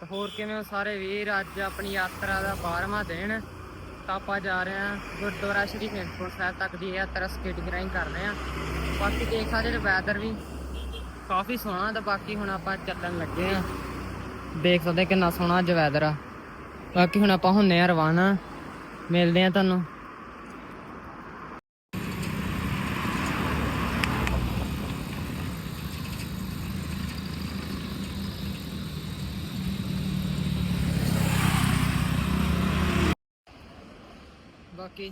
ਤੇ ਹੋਰ ਕਿਵੇਂ ਹੋ ਸਾਰੇ ਵੀਰ ਅੱਜ ਆਪਣੀ ਯਾਤਰਾ ਦਾ 12ਵਾਂ ਦਿਨ ਤਾਂ ਆਪਾਂ ਜਾ ਰਹੇ ਹਾਂ ਗੁਰਦੁਆਰਾ ਸ਼੍ਰੀ ਹੇਮਕੁੰਟ ਸਾਹਿਬ ਤੱਕ ਦੀ ਯਾਤਰਾ ਸਕੇਟਿੰਗ ਰਾਈਂ ਕਰ ਰਹੇ ਹਾਂ। ਬਾਕੀ ਦੇਖ ਸਕਦੇ ਜੇ ਵੈਦਰ ਵੀ ਕਾਫੀ ਸੋਹਣਾ ਤੇ ਬਾਕੀ ਹੁਣ ਆਪਾਂ ਚੱਲਣ ਲੱਗੇ ਹਾਂ। ਦੇਖ ਸਕਦੇ ਕਿੰਨਾ ਸੋਹਣਾ ਅੱਜ ਵੈਦਰ ਆ। ਬਾਕੀ ਹੁਣ ਆਪਾਂ ਹੁੰਨੇ ਆ ਰਵਾਨਾ। ਮਿਲਦੇ ਆ ਤੁਹਾਨੂੰ। ਬਾਕੀ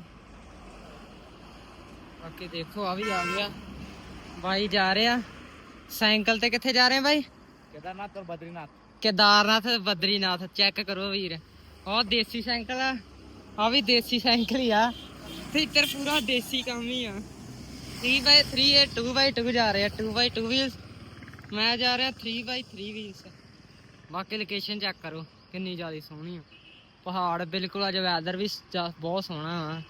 ਬਾਕੀ ਦੇਖੋ ਆ ਵੀ ਆ ਗਿਆ। ਬਾਈ ਜਾ ਰਿਹਾ। ਸਾਈਕਲ ਤੇ ਕਿੱਥੇ ਜਾ ਰਹੇ ਬਾਈ? ਕੇਦਾਰਨਾਥ ਔਰ ਬਦਰੀਨਾਥ। ਕੇਦਾਰਨਾਥ ਬਦਰੀਨਾਥ। ਚੈੱਕ ਕਰੋ ਵੀਰ। ਆਹ ਦੇਸੀ ਸਾਈਕਲ ਆ। ਆ ਵੀ ਦੇਸੀ ਸਾਈਕਲ ਹੀ ਆ। ਇੱਧਰ ਪੂਰਾ ਦੇਸੀ ਕੰਮ ਹੀ ਆ। 3x3 ਇਹ 2x2 ਜਾ ਰਿਹਾ। 2x2 ਵੀਲਸ ਮੈਂ ਜਾ ਰਿਹਾ 3x3 ਵੀਲਸ ਬਾਕੀ ਲੋਕੇਸ਼ਨ ਚੈੱਕ ਕਰੋ। ਕਿੰਨੀ ਜ਼ਿਆਦਾ ਸੋਹਣੀ ਆ। ਪਹਾੜ ਬਿਲਕੁਲ ਅੱਜ ਵੈਦਰ ਵੀ ਬਹੁਤ ਸੋਹਣਾ ਆ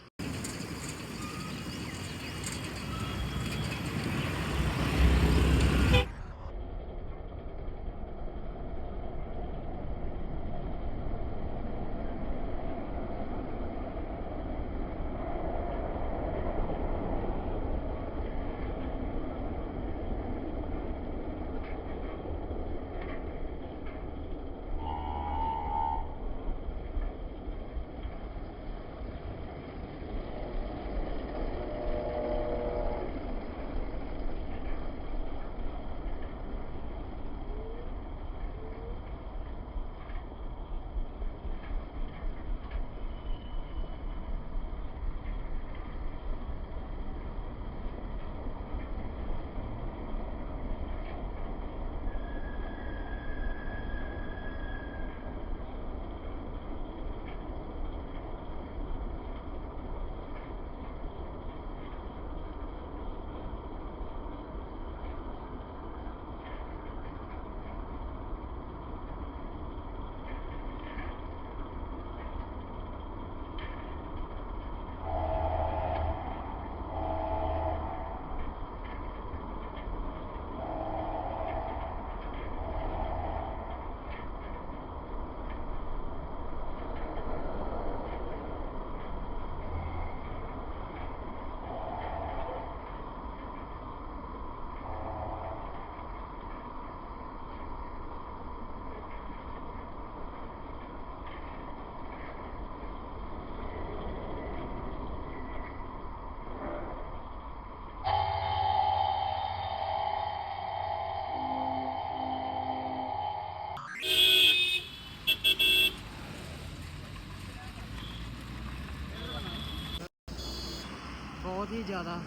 ਜ਼ਿਆਦਾ।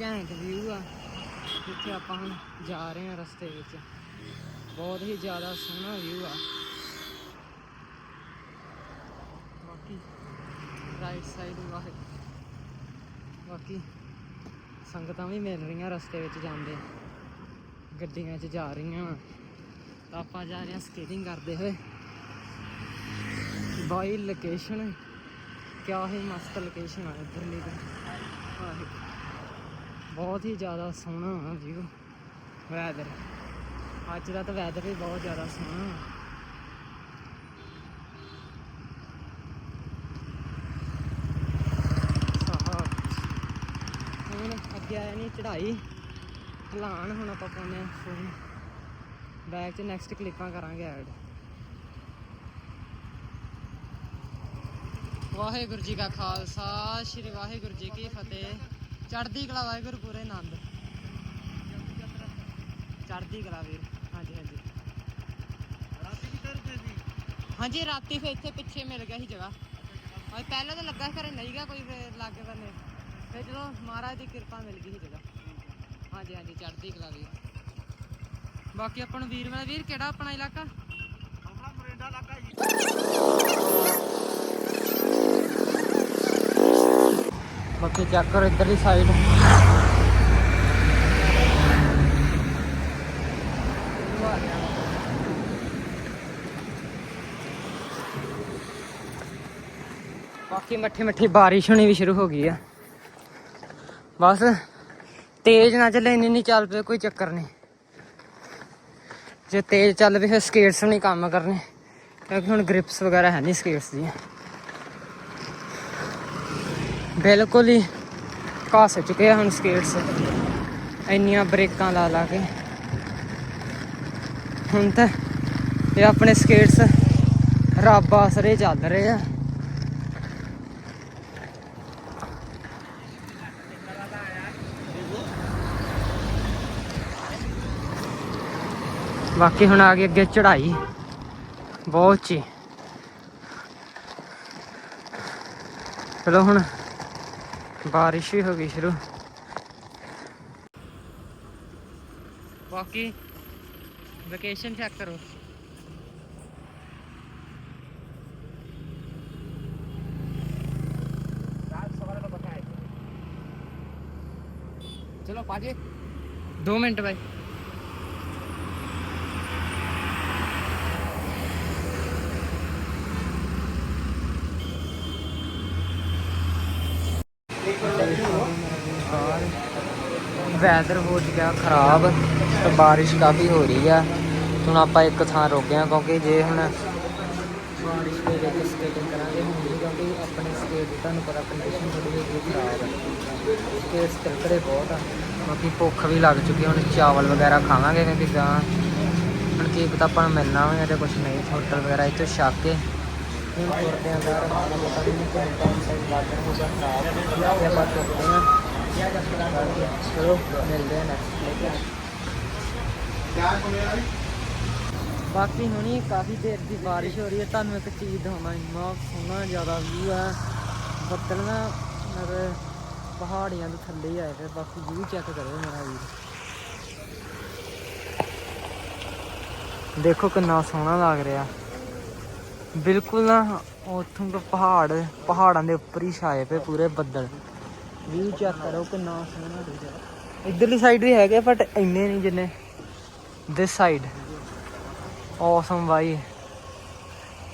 ਘੈਂਟ ਵਿਊ ਆ। ਜਿੱਥੇ ਆਪਾਂ ਹੁਣ ਜਾ ਰਹੇ ਹਾਂ ਰਸਤੇ ਵਿੱਚ। ਬਹੁਤ ਹੀ ਜ਼ਿਆਦਾ ਸੋਹਣਾ ਵਿਊ ਆ। ਬਾਕੀ ਰਾਈਟ ਸਾਈਡ ਵਾਹ ਬਾਕੀ ਸੰਗਤਾਂ ਵੀ ਮਿਲ ਰਹੀਆਂ ਰਸਤੇ ਵਿੱਚ ਜਾਂਦੇ। ਗੱਡੀਆਂ 'ਚ ਜਾ ਰਹੀਆਂ ਤਾਂ ਆਪਾਂ ਜਾ ਰਹੇ ਹਾਂ ਸਕੇਟਿੰਗ ਕਰਦੇ ਹੋਏ। ਬਾਈ ਲੋਕੇਸ਼ਨ ਕਿਆ ਹੀ ਮਸਤ ਲੋਕੇਸ਼ਨ ਆ ਇੱਧਰਲੀ ਤਾਂ। ਆਹੀ। ਬਹੁਤ ਹੀ ਜ਼ਿਆਦਾ ਸੋਹਣਾ ਆ ਵਿਊ ਵੈਦਰ ਅੱਜ ਦਾ ਤਾਂ ਵੈਦਰ ਵੀ ਬਹੁਤ ਜ਼ਿਆਦਾ ਸੋਹਣਾ ਆ ਹੁਣ ਅੱਗੇ ਆਇਆ ਨਹੀਂ ਚੜਾਈ ਢਲਾਣ ਹੁਣ ਆਪਾਂ ਪਾਉਂਦੇ ਆ ਫੋਨ ਬੈਕ 'ਚ ਨੈਕਸਟ ਕਲਿੱਪਾਂ ਕਰਾਂਗੇ ਐਡ ਵਾਹਿਗੁਰੂ ਜੀ ਕਾ ਖਾਲਸਾ ਸ੍ਰੀ ਵਾਹਿਗੁਰੂ ਜੀ ਕੀ ਫਤਿਹ। ਚੜ੍ਹਦੀ ਕਲਾ ਵਾਹਿਗੁਰੂ ਪੂਰੇ ਆਨੰਦ। ਚੜ੍ਹਦੀ ਕਲਾ ਵੀਰ ਹਾਂਜੀ ਹਾਂਜੀ। ਰਾਤੀ ਕਿੱਧਰ ਤੇ ਸੀ? ਹਾਂਜੀ ਰਾਤੀ ਫੇ ਇੱਥੇ ਪਿੱਛੇ ਮਿਲ ਗਿਆ ਸੀ ਜਗ੍ਹਾ। ਔਰ ਪਹਿਲਾਂ ਤਾਂ ਲੱਗਾ ਘਰੇ ਨਹੀਂ ਗਿਆ ਕੋਈ ਲਾਗੇ ਬੰਨੇ ਫੇ ਜਦੋਂ ਮਹਾਰਾਜ ਦੀ ਕਿਰਪਾ ਮਿਲ ਗਈ ਸੀ ਜਗ੍ਹਾ। ਹਾਂਜੀ ਹਾਂਜੀ ਚੜ੍ਹਦੀ ਕਲਾ ਵੀਰ। ਬਾਕੀ ਆਪਾਂ ਨੂੰ ਵੀਰ ਮੇਰਾ ਵੀਰ ਕਿਹੜਾ ਆਪਣਾ ਇਲਾਕਾ? ਆਪਣਾ ਮਰਿੰਡਾ ਇਲਾਕਾ ਜੀ। ਬਾਕੀ ਚੈੱਕ ਕਰੋ ਇੱਧਰਲੀ ਸਾਈਡ ਬਾਕੀ ਮੱਠੀ ਮੱਠੀ ਬਾਰਿਸ਼ ਹੋਣੀ ਵੀ ਸ਼ੁਰੂ ਹੋ ਗਈ ਆ। ਬਸ, ਤੇਜ਼ ਨਾ ਚੱਲੇ, ਇੰਨੀ ਨਹੀਂ ਚੱਲ ਪਏ, ਕੋਈ ਚੱਕਰ ਨਹੀਂ। ਜੇ ਤੇਜ਼ ਚੱਲ ਪਏ, ਫਿਰ ਸਕੇਟਸ ਨਹੀਂ ਕੰਮ ਕਰਨੇ। ਕਿਉਂਕਿ ਹੁਣ ਗ੍ਰਿਪਸ ਵਗੈਰਾ ਹੈ ਨਹੀਂ ਸਕੇਟਸ ਦੀਆਂ। ਬਿਲਕੁਲ ਹੀ ਘਸ ਚੁੱਕੇ ਆ ਹੁਣ ਸਕੇਟਸ ਇੰਨੀਆਂ ਬ੍ਰੇਕਾਂ ਲਾ ਲਾ ਕੇ। ਹੁਣ ਤਾਂ ਇਹ ਆਪਣੇ ਸਕੇਟਸ ਰੱਬ ਆਸਰੇ ਚੱਲ ਰਹੇ ਆ। ਬਾਕੀ ਹੁਣ ਆ ਗਈ ਅੱਗੇ ਚੜ੍ਹਾਈ। ਬਹੁਤ ਚੀ। ਚਲੋ ਹੁਣ बारिश भी हो गई शुरू। बाकी वेकेशन चेक करो। चलो पाजी। दो मिनट भाई। ਵੈਦਰ ਹੋ ਗਿਆ ਖਰਾਬ, ਤੇ ਬਾਰਿਸ਼ ਕਾਫੀ ਹੋ ਰਹੀ ਆ। ਹੁਣ ਆਪਾਂ ਇੱਕ ਥਾਂ ਰੁਕ ਗਏ ਕਿਉਂਕਿ ਜੇ ਹੁਣ ਬਾਰਿਸ਼ ਦੇ ਵਿੱਚ ਸਕੇਟਿੰਗ ਕਰਾਂਗੇ, ਹੁਣ ਕਿਉਂਕਿ ਆਪਣੀ ਸਕੇਟ ਦੀ ਤੁਹਾਨੂੰ ਪਤਾ ਕੰਡੀਸ਼ਨ ਥੋੜੀ ਜਿਹੀ ਖਰਾਬ ਹੈ ਸਕੇਟਸ ਤਿਲਕੜੇ ਬਹੁਤ ਆ, ਬਾਕੀ ਭੁੱਖ ਵੀ ਲੱਗ ਚੁੱਕੀ ਹੁਣ ਚਾਵਲ ਵਗੈਰਾ ਖਾਵਾਂਗੇ ਕਿਉਂਕਿ ਗਾਂ। ਹੁਣ ਕੀ ਪਤਾ ਆਪਾਂ ਨੂੰ ਮਿਲਣਾ ਹੋਵੇ ਜਾਂ ਕੁਝ ਨਹੀਂ ਹੋਟਲ ਵਗੈਰਾ ਇੱਥੋਂ ਛੱਕ ਕੇ। ਹੁਣ ਤੁਰਦੇ ਆਂ ਬਾਹਰ ਮਾੜਾ ਮੋਟਾ ਵੀ ਨਹੀਂ ਕੋਈ ਟਾਈਮ ਸਾਈਡ ਬਾਦਰ ਹੋ ਗਿਆ ਖਰਾਬ ਤੇ ਆਪਾਂ ਤੁਰਦੇ ਆਂ ਚਲੋ ਮਿਲਦੇ ਆਂ ਬਾਕੀ ਹੁਣੀ ਕਾਫੀ ਦੇਰ ਦੀ ਬਾਰਿਸ਼ ਹੋ ਰਹੀ ਹੈ, ਤੁਹਾਨੂੰ ਇੱਕ ਚੀਜ਼ ਦਿਖਾਉਣਾ, ਇੰਨਾ ਸੋਹਣਾ ਜ਼ਿਆਦਾ ਵੀ ਹੈ। ਬੱਦਲ ਨਾ ਮਤਲਬ ਪਹਾੜੀਆਂ ਦੇ ਥੱਲੇ ਆਏ ਤੇ ਬਾਕੀ ਵਿਊ ਚੈੱਕ ਕਰੋ ਮੇਰਾ ਵੀਰ। ਦੇਖੋ ਕਿੰਨਾ ਸੋਹਣਾ ਲੱਗ ਰਿਹਾ। ਬਿਲਕੁਲ ਨਾ, ਉੱਥੋਂ ਦਾ ਪਹਾੜ, ਪਹਾੜਾਂ ਦੇ ਉੱਪਰ ਹੀ ਛਾਏ ਪਏ ਪੂਰੇ ਬੱਦਲ। ਵਿਊ ਚੈੱਕ ਕਰੋ ਕਿੰਨਾ ਸੋਹਣਾ ਦਿਖ ਇਧਰਲੀ ਸਾਈਡ ਵੀ ਹੈਗੇ ਬਟ ਇੰਨੇ ਨਹੀਂ ਜਿੰਨੇ। ਦਿਸ ਸਾਈਡ ਔਸਮ ਬਾਈ।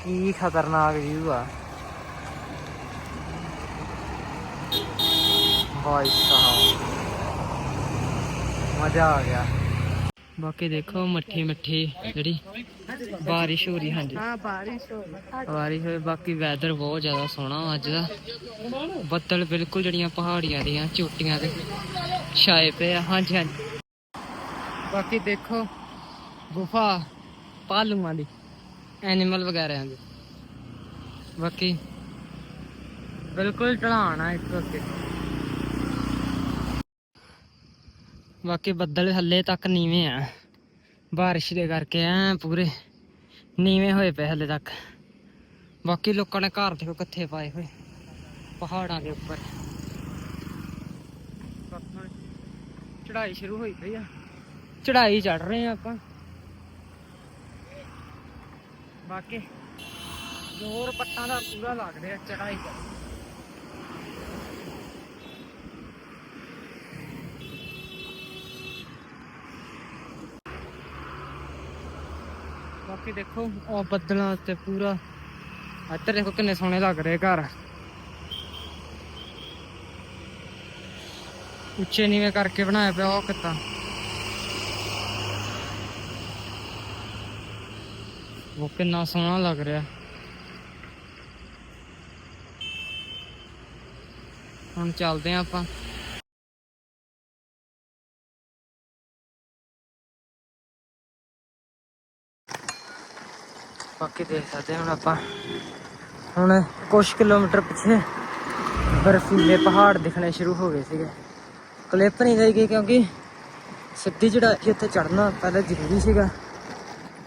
ਕੀ ਖਤਰਨਾਕ ਵਿਊ ਆ। ਭਾਈ ਸਾਹਿਬ। ਮਜ਼ਾ ਆ ਗਿਆ। ਬਾਕੀ ਦੇਖੋ ਮੱਠੀ ਮੱਠੀ ਜਿਹੜੀ ਬਾਰਿਸ਼ ਹੋ ਰਹੀ ਹਾਂਜੀ। ਹਾਂ ਬਾਰਿਸ਼ ਹੋ ਰਹੀ। ਬਾਰਿਸ਼ ਹੋਈ ਬਾਕੀ ਵੈਦਰ ਬਹੁਤ ਜ਼ਿਆਦਾ ਸੋਹਣਾ ਅੱਜ ਦਾ। ਬੱਦਲ ਬਿਲਕੁਲ ਜਿਹੜੀਆਂ ਪਹਾੜੀਆਂ ਦੀਆਂ ਚੋਟੀਆਂ ਦੇ ਛਾਏ ਪਏ ਆ। ਹਾਂਜੀ ਹਾਂਜੀ। ਬਾਕੀ ਦੇਖੋ ਗੁਫਾ ਪਾਲੂਆਂ ਦੀ ਐਨੀਮਲ ਵਗੈਰਾ ਦੇ। ਬਾਕੀ ਬਿਲਕੁਲ ਢਲਾਣਾ ਇੱਕ ਉੱਤੇ ਬਾਕੀ ਬੱਦਲ ਹੱਲੇ ਤੱਕ ਨੀਵੇਂ ਆ। ਬਾਰਿਸ਼ ਦੇ ਕਰਕੇ ਐ ਪੂਰੇ ਨੀਵੇਂ ਹੋਏ ਪਏ ਹੱਲੇ ਤੱਕ। ਬਾਕੀ ਲੋਕਾਂ ਨੇ ਘਰ ਦੇਖੋ ਕਿੱਥੇ ਪਾਏ ਹੋਏ। ਪਹਾੜਾਂ ਦੇ ਉੱਪਰ। ਚੜਾਈ ਸ਼ੁਰੂ ਹੋਈ ਪਈ ਆ। ਚੜਾਈ ਚੜ ਰਹੇ ਆ ਆਪਾਂ। ਬਾਕੀ ਜ਼ੋਰ ਪੱਟਾਂ ਦਾ ਪੂਰਾ ਲੱਗ ਰਿਹਾ ਚੜਾਈ ਕਰ ਬਾਕੀ ਦੇਖੋ ਉਹ ਬੱਦਲਾਂ ਉੱਤੇ ਪੂਰਾ। ਇੱਧਰ ਦੇਖੋ ਕਿੰਨੇ ਸੋਹਣੇ ਲੱਗ ਰਹੇ ਘਰ। ਉੱਚੇ ਨੀਵੇਂ ਕਰਕੇ ਬਣਾਇਆ ਪਿਆ ਉਹ ਕਿੱਤਾ। ਉਹ ਕਿੰਨਾ ਸੋਹਣਾ ਲੱਗ ਰਿਹਾ। ਹੁਣ ਚੱਲਦੇ ਆਂ ਆਪਾਂ। ਬਾਕੀ ਦੇਖ ਸਕਦੇ ਹੁਣ ਆਪਾਂ। ਹੁਣ ਕੁਝ ਕਿਲੋਮੀਟਰ ਪਿੱਛੇ ਬਰਫੀਲੇ ਪਹਾੜ ਦਿਖਣੇ ਸ਼ੁਰੂ ਹੋ ਗਏ ਸੀਗੇ। ਕਲਿੱਪ ਨਹੀਂ ਲਈ ਗਈ ਕਿਉਂਕਿ ਸਿੱਧੀ ਚੜਾਈ ਉੱਤੇ ਚੜਨਾ ਪਹਿਲਾਂ ਜ਼ਰੂਰੀ ਸੀਗਾ।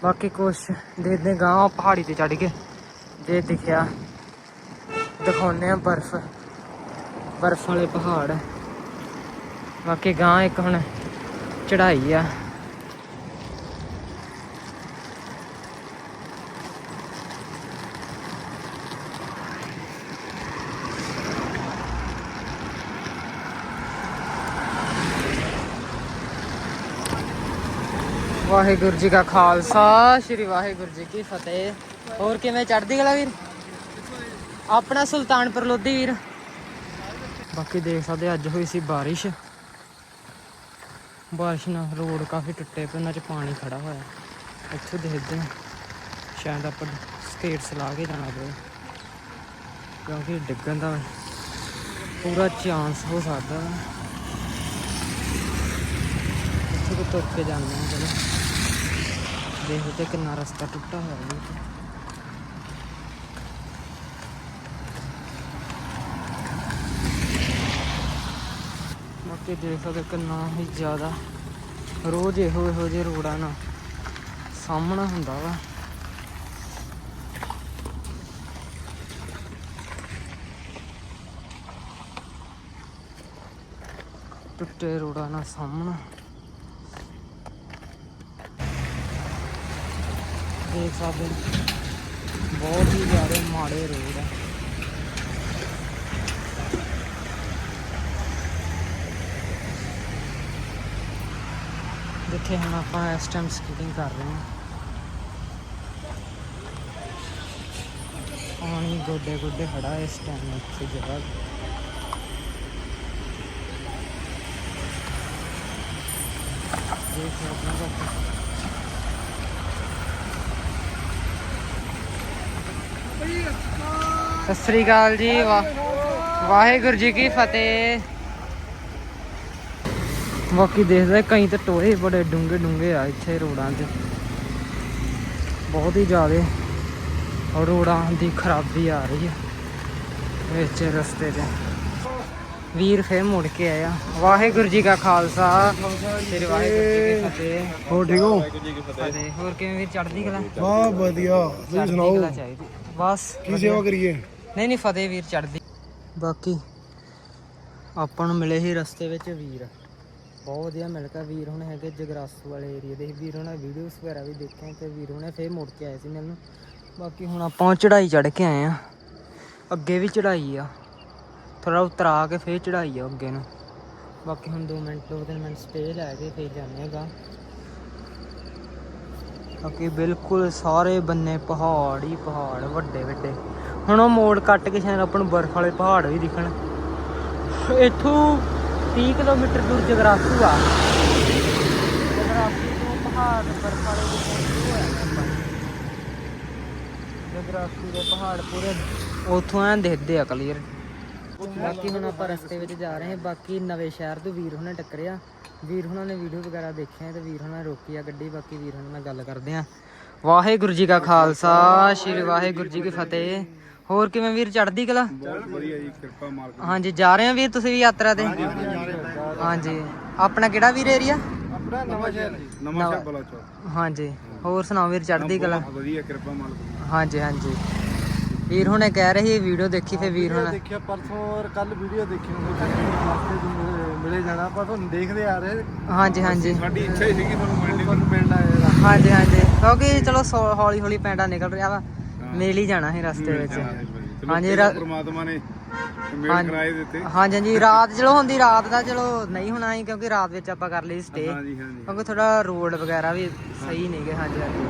ਬਾਕੀ ਕੁਛ ਦੇਖਦੇ ਗਾਂ ਪਹਾੜੀ ਤੇ ਚੜ ਕੇ ਜੇ ਦਿਖਿਆ। ਦਿਖਾਉਨੇ ਆ ਬਰਫ਼ ਬਰਫ਼ ਵਾਲੇ ਪਹਾੜ। ਬਾਕੀ ਗਾਂ ਇੱਕ ਹੁਣ ਚੜਾਈ ਆ। ਵਾਹਿਗੁਰੂ ਜੀ ਕਾ ਖਾਲਸਾ, ਸ੍ਰੀ ਵਾਹਿਗੁਰੂ ਜੀ ਕੀ ਫਤਿਹ। ਹੋਰ ਕਿਵੇਂ ਚੜਦੀ ਗਲਾ ਵੀਰ? ਆਪਣਾ ਸੁਲਤਾਨਪੁਰ ਲੋਧੀ ਵੀਰ। ਬਾਕੀ ਦੇਖ ਸਕਦੇ ਅੱਜ ਹੋਈ ਸੀ ਬਾਰਿਸ਼। ਬਾਰਿਸ਼ ਨਾਲ ਰੋਡ ਕਾਫੀ ਟੁੱਟੇ ਪਏ, ਉਹਨਾਂ 'ਚ ਪਾਣੀ ਖੜਾ ਹੋਇਆ। ਇੱਥੋਂ ਦੇਖਦੇ ਹਾਂ। ਸ਼ਾਇਦ ਆਪਾਂ ਸਕੇਟਸ ਲਾ ਕੇ ਜਾਣਾ ਪਵੇ। ਕਿਉਂਕਿ ਡਿੱਗਣ ਦਾ ਪੂਰਾ ਚਾਂਸ ਹੋ ਸਕਦਾ। ਇੱਥੋਂ ਤੁਰ ਕੇ ਜਾਂਦੇ ਹਾਂ, ਚਲੋ। ਦੇਖਦੇ ਕਿੰਨਾ ਰਸਤਾ ਟੁੱਟਾ ਹੋਇਆ ਹੈ ਬਾਕੀ ਦੇਖ ਸਕਦੇ ਕਿੰਨਾ ਹੀ ਜ਼ਿਆਦਾ ਰੋਜ਼ ਇਹੋ ਇਹੋ ਜਿਹੇ ਰੋਡਾਂ ਨਾਲ ਸਾਹਮਣਾ ਹੁੰਦਾ ਵਾ। ਟੁੱਟੇ ਰੋਡਾਂ ਨਾਲ ਸਾਹਮਣਾ। ਦੇਖ ਸਕਦੇ ਹੋ, ਬਹੁਤ ਹੀ ਜ਼ਿਆਦਾ ਮਾੜੇ ਰੋਡ ਆ ਜਿੱਥੇ ਹੁਣ ਆਪਾਂ ਇਸ ਟਾਈਮ ਸਕੇਟਿੰਗ ਕਰ ਰਹੇ ਹਾਂ ਪਾਣੀ ਗੋਡੇ ਗੋਡੇ ਖੜਾ ਇਸ ਟਾਈਮ ਇੱਥੇ ਜਗ੍ਹਾ ਦੇਖ ਸਕਦੇ ਹੋ ਸਤਿ ਸ੍ਰੀ ਅਕਾਲ ਜੀ ਵਾਹ ਵਾਹਿਗੁਰੂ ਜੀ ਕੀ ਫਤਿਹ। ਬਾਕੀ ਦੇਖਦਾ ਕਈ ਤਾਂ ਟੋਏ ਬੜੇ ਡੂੰਘੇ ਡੂੰਘੇ ਆ ਇੱਥੇ ਰੋਡਾਂ 'ਚ। ਬਹੁਤ ਹੀ ਜ਼ਿਆਦੇ ਔਰ ਰੋਡਾਂ ਦੀ ਖਰਾਬੀ ਆ ਰਹੀ ਹੈ ਵਿੱਚ ਰਸਤੇ 'ਚ। ਵੀਰ ਫੇਰ ਮੁੜ ਕੇ ਆਇਆ। ਵਾਹਿਗੁਰੂ ਜੀ ਕਾ ਖਾਲਸਾ ਸ੍ਰੀ ਵਾਹਿਗੁਰੂ ਜੀ ਕੀ ਫਤਿਹ। ਹੋ ਠੀਕ ਹੋ? ਹੋਰ ਕਿਵੇਂ ਵੀਰ ਚੜ੍ਹਦੀ ਕਲਾ? ਵਾਹ ਵਧੀਆ। ਤੁਸੀਂ ਸੁਣਾਓ? ਬਸ ਕੀ ਸੇਵਾ ਕਰੀਏ? ਨਹੀਂ ਨਹੀਂ ਫਤਿਹ ਵੀਰ ਚੜ੍ਹਦੀ। ਬਾਕੀ ਆਪਾਂ ਨੂੰ ਮਿਲੇ ਸੀ ਰਸਤੇ ਵਿੱਚ ਵੀਰ। ਬਹੁਤ ਵਧੀਆ ਮਿਲ ਗਿਆ ਵੀਰ ਹੁਣ ਹੈਗੇ ਜਗਰਾਸੂ ਵਾਲੇ ਏਰੀਆ ਦੇ। ਵੀਰ ਹੁਣੇ ਵੀਡੀਓਜ਼ ਵਗੈਰਾ ਵੀ ਦੇਖੇ ਤੇ ਵੀਰ ਹੁਣੇ ਫੇਰ ਮੁੜ ਕੇ ਆਏ ਸੀ ਮੈਨੂੰ ਬਾਕੀ ਹੁਣ ਆਪਾਂ ਚੜਾਈ ਚੜ ਕੇ ਆਏ ਆ। ਅੱਗੇ ਵੀ ਚੜਾਈ ਆ। ਥੋੜਾ ਉਤਰਾ ਕੇ ਫੇਰ ਚੜਾਈ ਆ ਅੱਗੇ ਨੂੰ। ਬਾਕੀ ਹੁਣ 2 ਮਿੰਟ 2-3 ਮਿੰਟ ਸਟੇ ਲੈ ਕੇ ਫੇਰ ਜਾਂਦੇ ਹੈਗਾ ਬਾਕੀ ਬਿਲਕੁਲ ਸਾਰੇ ਬੰਨੇ ਪਹਾੜ ਹੀ ਪਹਾੜ, ਵੱਡੇ ਵੱਡੇ। ਹੁਣ ਉਹ ਮੋੜ ਕੱਟ ਕੇ ਸ਼ਾਇਦ ਆਪਾਂ ਨੂੰ ਬਰਫ਼ ਵਾਲੇ ਪਹਾੜ ਵੀ ਦਿਖਣ। ਇੱਥੋਂ 30 ਕਿਲੋਮੀਟਰ ਦੂਰ ਜਗਰਾਸੂ ਆ। ਜਗਰਾਸੂ ਤੋਂ ਪਹਾੜ, ਬਰਫ਼ ਵਾਲੇ ਦਿਖਣ ਸ਼ੁਰੂ ਆਪਾਂ। ਜਗਰਾਸੂ ਦੇ ਪਹਾੜ ਪੂਰੇ ਉੱਥੋਂ ਐਂ ਦਿਖਦੇ ਆ ਕਲੀਅਰ ਬਾਕੀ ਹੁਣ ਆਪਾਂ ਰਸਤੇ ਵਿੱਚ ਜਾ ਰਹੇ ਹਾਂ, ਬਾਕੀ ਨਵੇਂ ਸ਼ਹਿਰ ਤੋਂ ਵੀਰ ਹੁਣੇ ਟੱਕਰਿਆ ਵੀਰ ਹੁਣਾਂ ਨੇ ਵੀਡੀਓ ਵਗੈਰਾ ਦੇਖਿਆ ਤੇ ਵੀਰ ਹੁਣਾਂ ਨੇ ਰੋਕੀ ਆ ਗੱਡੀ ਬਾਕੀ ਵੀਰ ਹੁਣਾਂ ਨਾਲ ਗੱਲ ਕਰਦੇ ਆ। ਵਾਹਿਗੁਰੂ ਜੀ ਕਾ ਖਾਲਸਾ ਸ੍ਰੀ ਵਾਹਿਗੁਰੂ ਜੀ ਕੀ ਫਤਿਹ। ਹੋਰ ਕਿਵੇਂ ਵੀਰ ਚੜ੍ਹਦੀ ਕਲਾ? ਬਹੁਤ ਵਧੀਆ ਜੀ ਕਿਰਪਾ ਮਾਲਕ ਹਾਂਜੀ ਜਾ ਰਹੇ ਆ ਵੀਰ ਤੁਸੀਂ ਵੀ ਯਾਤਰਾ ਤੇ? ਹਾਂਜੀ ਆਪਣਾ ਕਿਹੜਾ ਵੀਰ ਏਰੀਆ ਆਪਣਾ ਨਵਾਂ ਸ਼ਹਿਰ ਜੀ ਨਵਾਂ ਸ਼ਹਿਰ ਬਲਾਚੌਰ ਹਾਂਜੀ। ਹੋਰ ਸੁਣਾਓ ਵੀਰ ਚੜ੍ਹਦੀ ਕਲਾ? ਬਹੁਤ ਵਧੀਆ ਕਿਰਪਾ ਮਾਲਕ ਦੀ। ਹਾਂਜੀ ਹਾਂਜੀ। ਵੀਰ ਹੁਣੇ ਕਹਿ ਰਹੇ ਵੀਡੀਓ ਦੇਖੀ ਫੇ ਵੀਰ ਹੁਣੇ ਦੇਖਿਆ ਪਰਸੋਂ ਔਰ ਕੱਲ ਵੀਡੀਓ ਦੇਖੀ ਉਹਨੇ ਮਿਲੇ ਜਾਣਾ ਆਪਾਂ ਤੁਹਾਨੂੰ ਦੇਖਦੇ ਆ ਰਹੇ। ਹਾਂਜੀ ਹਾਂਜੀ। ਸਾਡੀ ਇੱਛਾ ਹੀ ਸੀਗੀ ਤੁਹਾਨੂੰ ਮਿਲਣ ਤੁਹਾਨੂੰ ਮਿਲਣਾ ਹੈ ਹਾਂਜੀ ਹਾਂਜੀ। ਕਿਉਂਕਿ ਚਲੋ ਸੌ- ਹੌਲੀ ਹੌਲੀ ਪੈਂਡਾ ਨਿਕਲ ਰਿਹਾ ਵਾ। ਮਿਲ ਹੀ ਜਾਣਾ ਸੀ ਰਸਤੇ ਵਿੱਚ। ਹਾਂਜੀ, ਹਾਂਜੀ ਰਾ- ਪ੍ਰਮਾਤਮਾ ਨੇ ਮੇਲ ਹਾਂਜੀ। ਕਰਾਏ ਦਿੱਤੇ। ਹਾਂਜੀ ਹਾਂਜੀ। ਰਾਤ ਚਲੋ ਹੁੰਦੀ ਰਾਤ ਦਾ ਚਲੋ ਨਹੀਂ ਹੋਣਾ ਸੀ ਕਿਉਂਕਿ ਰਾਤ ਵਿੱਚ ਆਪਾਂ ਕਰ ਲਈ ਸਟੇ। ਹਾਂਜੀ ਹਾਂਜੀ ਕਿਉਂਕਿ ਥੋੜਾ ਰੋਡ ਵਗੈਰਾ ਵੀ ਸਹੀ ਨਹੀਂਗੇ ਹਾਂਜੀ ਹਾਂਜੀ।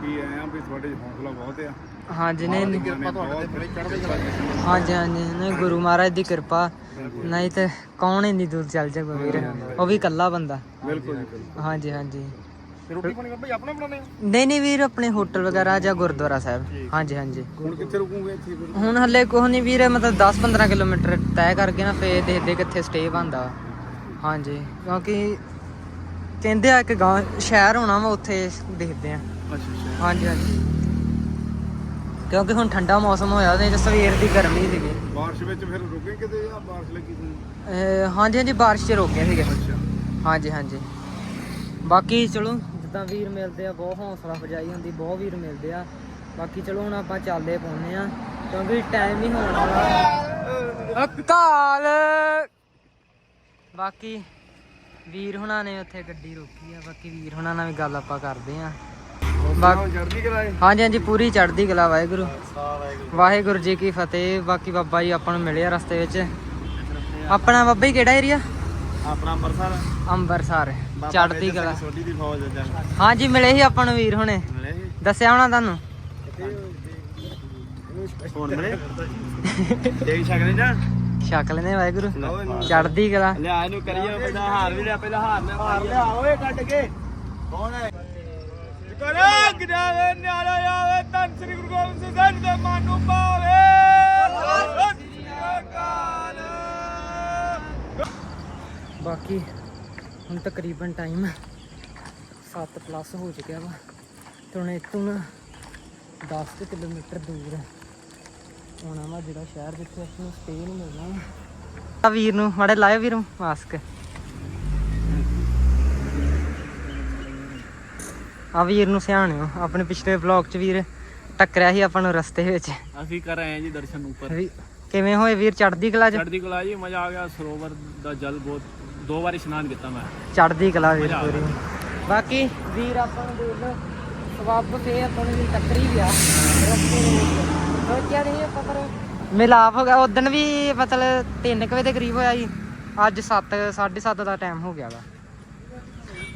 ਕੀ ਆਇਆ ਵੀ ਤੁਹਾਡੇ 'ਚ ਹੌਸਲਾ ਬਹੁਤ ਆ। ਹਾਂਜੀ ਨਹੀਂ ਨਹੀਂ। ਕਿਰਪਾ ਤੁਹਾਡੇ ਤੇ ਬੜੀ ਚੜ੍ਹਦੀ ਕਲਾ ਹਾਂਜੀ ਹਾਂਜੀ। ਨਹੀਂ ਗੁਰੂ ਮਹਾਰਾਜ ਦੀ ਕਿਰਪਾ। ਨਹੀਂ ਤੇ ਕੌਣ ਇੰਨੀ ਦੂਰ ਚੱਲ ਜਾਊਗਾ ਵੀਰ? ਉਹ ਵੀ ਇਕੱਲਾ ਬੰਦਾ। ਬਿਲਕੁਲ ਜੀ ਬਿਲਕੁਲ। ਹਾਂਜੀ ਹਾਂਜੀ। ਤੇ ਰੋਟੀ ਪਾਣੀ ਬਾਬਾ ਜੀ ਆਪਣਾ ਬਣਾਉਂਦੇ ਹੋ? ਨਹੀਂ ਨਹੀਂ ਵੀਰ ਆਪਣੇ ਹੋਟਲ ਵਗੈਰਾ ਜਾਂ ਗੁਰਦੁਆਰਾ ਸਾਹਿਬ। ਹਾਂਜੀ ਹਾਂਜੀ। ਹੁਣ ਕਿੱਥੇ ਰੁਕੂਗੇ ਇੱਥੇ ਫਿਰ? ਹੁਣ ਹੱਲੇ ਕੁਛ ਨਹੀਂ ਵੀਰ ਮਤਲਬ 10-15 ਕਿਲੋਮੀਟਰ ਤੈਅ ਕਰਕੇ ਨਾ ਫੇਰ ਦੇਖਦੇ ਕਿੱਥੇ ਸਟੇ ਬਣਦਾ। ਹਾਂਜੀ ਕਿਉਂਕਿ ਕਹਿੰਦੇ ਆ ਕਿ ਗਾਂ ਸ਼ਹਿਰ ਹੋਣਾ ਵਾ ਉੱਥੇ ਦੇਖਦੇ ਆ। ਅੱਛਾ ਅੱਛਾ। ਹਾਂਜੀ ਹਾਂਜੀ। ਕਿਉਂਕਿ ਹੁਣ ਠੰਡਾ ਮੌਸਮ ਹੋਇਆ ਤੇ ਸਵੇਰ ਦੀ ਗਰਮੀ ਸੀਗੀ। ਬਾਰਿਸ਼ ਵਿੱਚ ਫਿਰ ਰੁਕੇ ਕਿਤੇ ਜਾਂ ਬਾਰਿਸ਼ ਲੱਗੀ ਅਹ ਹਾਂਜੀ ਹਾਂਜੀ ਬਾਰਿਸ਼ 'ਚ ਰੋਕੇ ਸੀਗੇ। ਅੱਛਾ। ਹਾਂਜੀ ਹਾਂਜੀ। ਬਾਕੀ ਚਲੋ ਜਿੱਦਾਂ ਵੀਰ ਮਿਲਦੇ ਆ ਬਹੁਤ ਹੌਸਲਾ ਅਫਜਾਈ ਹੁੰਦੀ ਬਹੁਤ ਵੀਰ ਮਿਲਦੇ ਆ। ਬਾਕੀ ਚਲੋ ਹੁਣ ਆਪਾਂ ਚੱਲਦੇ ਪਾਉਨੇ ਆ ਕਿਉਂਕਿ ਟਾਈਮ ਹੀ ਹੋਣ ਵਾਲਾ ਅਕਾਲ! ਬਾਕੀ ਵੀਰ ਹੁਣਾਂ ਨੇ ਉੱਥੇ ਗੱਡੀ ਰੋਕੀ ਆ ਬਾਕੀ ਵੀਰ ਹੁਣਾਂ ਨਾਲ ਵੀ ਗੱਲ ਆਪਾਂ ਕਰਦੇ ਆ। ਬਾਕੀ ਚੜ੍ਹਦੀ ਕਰਾਏ ਹਾਂਜੀ ਹਾਂਜੀ ਪੂਰੀ ਚੜ੍ਹਦੀ ਕਲਾ ਵਾਹਿਗੁਰੂ। ਵਾਹਿਗੁਰੂ। ਜੀ ਕੀ ਫਤਿਹ। ਬਾਕੀ ਬਾਬਾ ਜੀ ਆਪਾਂ ਨੂੰ ਮਿਲਿਆ ਰਸਤੇ ਵਿੱਚ। ਆਪਣਾ ਬਾਬਾ ਜੀ ਕਿਹੜਾ ਏਰੀਆ ਆਪਣਾ ਅੰਮ੍ਰਿਤਸਰ। ਅੰਬਰਸਰ ਚੜ੍ਹਦੀ ਕਲਾ। ਛੋਟੀ ਦੀ ਫੌਜ ਦੇ ਜੰਗ। ਹਾਂਜੀ ਮਿਲੇ ਸੀ ਆਪਾਂ ਨੂੰ ਵੀਰ ਹੁਣੇ। ਮਿਲੇ ਦੱਸਿਆ ਹੋਣਾ ਤੁਹਾਨੂੰ? ਫੋਨ ਮਿਲੇ? ਦੇਖ ਸਕਦੇ ਜਾਂ ਸ਼ਕਲ ਨੇ ਵਾਹਿਗੁਰੂ। ਚੜ੍ਹਦੀ ਕਲਾ। ਲਿਆ ਇਹਨੂੰ ਕਰੀਏ ਪਹਿਲਾਂ ਹਾਰ ਵੀ ਲਿਆ ਪਹਿਲਾਂ ਹਾਰ ਲਿਆ ਹਾਰ ਲਿਆ ਓਏ ਕੱਢ ਕੇ। ਕੌਣ ਹੈ? ਕਰੇ ਗਿਰਾਵੇ ਨਿਆਲਾ ਆਵੇ ਤਨ ਸ੍ਰੀ ਗੁਰੂ ਗੋਬਿੰਦ ਸਿੰਘ ਸਾਹਿਬ ਦੇ ਮਨ ਪਾਵੇ ਬਾਕੀ ਹੁਣ ਤਕਰੀਬਨ ਟਾਈਮ 7 ਪਲੱਸ ਹੋ ਚੁੱਕਿਆ ਵਾ ਤੇ ਹੁਣ ਇੱਥੋਂ ਨਾ 10 ਕਿਲੋਮੀਟਰ ਦੂਰ ਆਉਣਾ ਵਾ ਜਿਹੜਾ ਸ਼ਹਿਰ ਜਿੱਥੇ ਆਪਾਂ ਨੂੰ ਸਟੇ ਨੂੰ ਮਿਲਣਾ ਵਾ। ਆ ਵੀਰ ਨੂੰ, ਮਾੜੇ ਲਾਇਓ ਵੀਰ ਨੂੰ ਮਾਸਕ ਆ ਵੀਰ ਨੂੰ ਸਿਆਣਿਓ ਆਪਣੇ ਪਿਛਲੇ ਵਲੌਗ 'ਚ ਵੀਰ ਟੱਕਰਿਆ ਸੀ ਆਪਾਂ ਨੂੰ ਰਸਤੇ ਵਿੱਚ। ਅਸੀਂ ਕਰ ਹਾਂ ਜੀ ਦਰਸ਼ਨ ਉੱਪਰ। ਵੀ ਕਿਵੇਂ ਹੋਏ ਵੀਰ ਚੜ੍ਹਦੀ ਕਲਾ 'ਚ? ਚੜ੍ਹਦੀ ਕਲਾ ਜੀ ਮਜ਼ਾ ਆ ਗਿਆ ਸਰੋਵਰ ਦਾ ਜਲ ਬਹੁਤ ਦੋ ਵਾਰ ਇਸ਼ਨਾਨ ਕੀਤਾ ਮੈਂ। ਚੜ੍ਹਦੀ ਕਲਾ ਵੀਰ ਮਜ਼ਾ ਆ ਪੂਰੀ। ਬਾਕੀ ਵੀਰ ਆਪਾਂ ਨੂੰ ਦੇਖ ਲਓ ਸਵਾਬ ਫੇ ਆਪਾਂ ਨੂੰ ਵੀ ਟੱਕਰੀ ਗਿਆ। ਰਸਤੇ ਦੇ ਵਿੱਚ ਸੋਚਿਆ ਨਹੀਂ ਆਪਾਂ ਪਰ ਮਿਲਾਪ ਹੋ ਗਿਆ। ਉਦੋਂ ਵੀ ਮਤਲਬ 3 ਵਜੇ ਦੇ ਕਰੀਬ ਹੋਇਆ ਜੀ। ਅੱਜ 7 7:30 ਦਾ ਟਾਈਮ ਹੋ ਗਿਆ ਵਾ।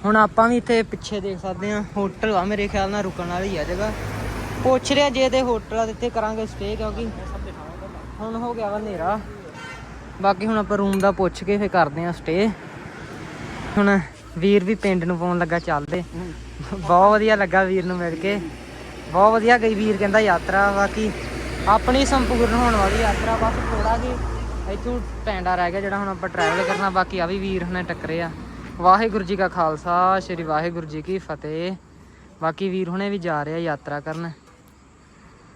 ਹੁਣ ਆਪਾਂ ਵੀ ਇੱਥੇ ਪਿੱਛੇ ਦੇਖ ਸਕਦੇ ਆ ਹੋਟਲ ਆ ਮੇਰੇ ਖਿਆਲ ਨਾਲ ਰੁਕਣ ਵਾਲੀ ਆ ਜਗ੍ਹਾ। ਪੁੱਛ ਰਿਹਾ ਜੇ ਤੇ ਹੋਟਲ ਆ ਤੇ ਕਰਾਂਗੇ ਸਟੇ ਕਿਉਂਕਿ ਹੁਣ ਹੋ ਗਿਆ ਵਾ ਹਨੇਰਾ। ਬਾਕੀ ਹੁਣ ਆਪਾਂ ਰੂਮ ਦਾ ਪੁੱਛ ਕੇ ਫੇਰ ਕਰਦੇ ਆ ਸਟੇ ਹੁਣ ਵੀਰ ਵੀ ਪਿੰਡ ਨੂੰ ਪਾਉਣ ਲੱਗਾ ਚੱਲਦੇ। ਬਹੁਤ ਵਧੀਆ ਲੱਗਾ ਵੀਰ ਨੂੰ ਮਿਲ ਕੇ। ਬਹੁਤ ਵਧੀਆ ਗਈ ਵੀਰ ਕਹਿੰਦਾ ਯਾਤਰਾ, ਬਾਕੀ ਆਪਣੀ ਸੰਪੂਰਨ ਹੋਣ ਵਾਲੀ ਯਾਤਰਾ, ਬਸ ਥੋੜਾ ਜੀ ਇੱਥੋਂ ਪੈਂਡਾ ਰਹਿ ਗਿਆ ਜਿਹੜਾ ਹੁਣ ਆਪਾਂ ਟਰੈਵਲ ਕਰਨਾ, ਬਾਕੀ ਆ ਵੀ ਵੀਰ ਹੁਣੇ ਟੱਕਰੇ ਆ। ਵਾਹਿਗੁਰੂ ਜੀ ਕਾ ਖਾਲਸਾ ਸ੍ਰੀ ਵਾਹਿਗੁਰੂ ਜੀ ਕੀ ਫਤਿਹ। ਬਾਕੀ ਵੀਰ ਹੁਣੇ ਵੀ ਜਾ ਰਹੇ ਆ ਯਾਤਰਾ ਕਰਨ।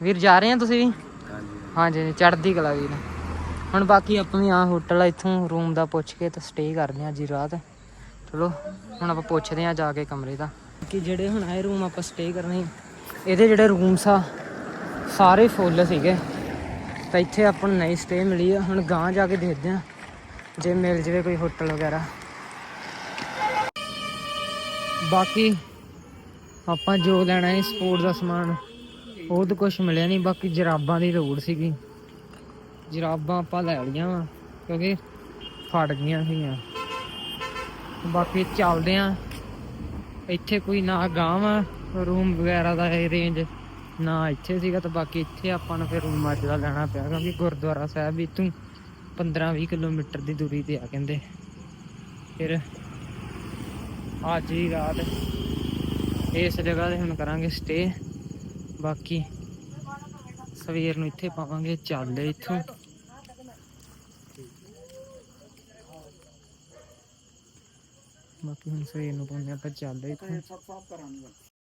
ਵੀਰ ਜਾ ਰਹੇ ਆ ਤੁਸੀਂ ਵੀ? ਹਾਂਜੀ। ਚੜ੍ਹਦੀ ਕਲਾ ਵੀਰ। ਹੁਣ ਬਾਕੀ ਆਪਣੀ ਆ ਹੋਟਲ ਆ ਇੱਥੋਂ ਰੂਮ ਦਾ ਪੁੱਛ ਕੇ ਤੇ ਸਟੇ ਕਰਦੇ ਆ ਜੀ ਰਾਤ। ਚਲੋ ਹੁਣ ਆਪਾਂ ਪੁੱਛਦੇ ਆ ਜਾ ਕੇ ਕਮਰੇ ਦਾ। ਕਿ ਜਿਹੜੇ ਹੁਣ ਆਏ ਰੂਮ ਆਪਾਂ ਸਟੇ ਕਰਨੇ ਇਹਦੇ ਜਿਹੜੇ ਰੂਮਸ ਆ ਸਾਰੇ ਫੁੱਲ ਸੀਗੇ। ਤਾਂ ਇੱਥੇ ਆਪਾਂ ਨੂੰ ਨਹੀਂ ਸਟੇ ਮਿਲੀ ਆ। ਹੁਣ ਗਾਂ ਜਾ ਕੇ ਦੇਖਦੇ ਆ ਜੇ ਮਿਲ ਜਵੇ ਕੋਈ ਹੋਟਲ ਵਗੈਰਾ। ਬਾਕੀ ਆਪਾਂ ਜੋ ਲੈਣਾ ਹੈ ਸਪੋਰਟ ਦਾ ਸਮਾਨ, ਉਹ ਤਾਂ ਕੁਝ ਮਿਲਿਆ ਨਹੀਂ ਬਾਕੀ ਜਰਾਬਾਂ ਦੀ ਲੋੜ ਸੀਗੀ। ਜਰਾਬਾਂ ਆਪਾਂ ਲੈ ਲਈਆਂ ਵਾ, ਕਿਉਂਕਿ ਫਟ ਗਈਆਂ ਸੀਗੀਆਂ। ਬਾਕੀ ਚੱਲਦੇ ਆ। ਇੱਥੇ ਕੋਈ ਨਾ ਗਾਂਵ ਆ ਰੂਮ ਵਗੈਰਾ ਦਾ ਇਹ ਰੇਂਜ ਨਾ ਇੱਥੇ ਸੀਗਾ ਤਾਂ ਬਾਕੀ ਇੱਥੇ ਆਪਾਂ ਨੂੰ ਫਿਰ ਰੂਮ ਅੱਜ ਦਾ ਲੈਣਾ ਪਿਆ, ਕਿਉਂਕਿ ਗੁਰਦੁਆਰਾ ਸਾਹਿਬ ਵੀ ਇੱਥੋਂ 15-20 ਕਿਲੋਮੀਟਰ ਦੀ ਦੂਰੀ ਤੇ ਆ ਕਹਿੰਦੇ। ਫਿਰ ਅੱਜ ਹੀ ਰਾਤ ਇਸ ਜਗ੍ਹਾ ਤੇ ਹੁਣ ਕਰਾਂਗੇ ਸਟੇ ਬਾਕੀ ਸਵੇਰ ਨੂੰ ਇੱਥੇ ਪਾਵਾਂਗੇ ਚੱਲਦੇ ਇੱਥੋਂ। ਬਾਕੀ ਹੁਣ ਸਵੇਰ ਨੂੰ ਪਾਉਂਦੇ ਆਪਾਂ ਚੱਲ ਇੱਥੋਂ।